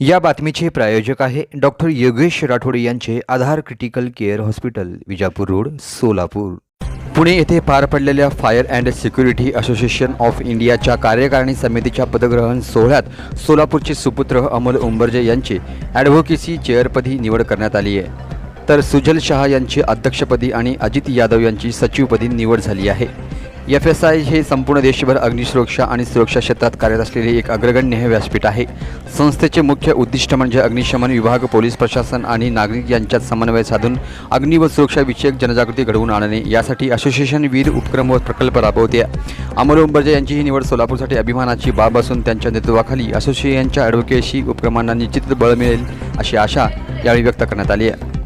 या बातमीचे प्रायोजक आहे डॉक्टर योगेश राठोड यांचे Aadhaar critical care hospital Vijapur road Solapur. Pune येथे पार पडलेल्या fire and security association of इंडियाच्या कार्यकारिणी समितीच्या पदग्रहण सोहळ्यात सोलापूरचे सुपुत्र अमोल उंबरजे यांची ॲडव्होकेसी चेअरपदी निवड करण्यात आली आहे. तर सुजल शहा यांची अध्यक्षपदी आणि अजित यादव यांची सचिवपदी निवड झाली आहे. एफ एस आय हे संपूर्ण देशभर अग्निसुरक्षा आणि सुरक्षा क्षेत्रात कार्यरत असलेले एक अग्रगण्य हे व्यासपीठ आहे. संस्थेचे मुख्य उद्दिष्ट म्हणजे अग्निशमन विभाग पोलीस प्रशासन आणि नागरिक यांच्यात समन्वय साधून अग्नि व सुरक्षाविषयक जनजागृती घडवून आणणे. यासाठी असोसिएशन विविध उपक्रम व प्रकल्प राबवते. अमोल उंबरजे यांची ही निवड सोलापूरसाठी अभिमानाची बाब असून त्यांच्या नेतृत्वाखाली असोसिएशनच्या ॲडव्होकेसी उपक्रमांना निश्चित बळ मिळेल अशी आशा यावेळी व्यक्त करण्यात आली आहे.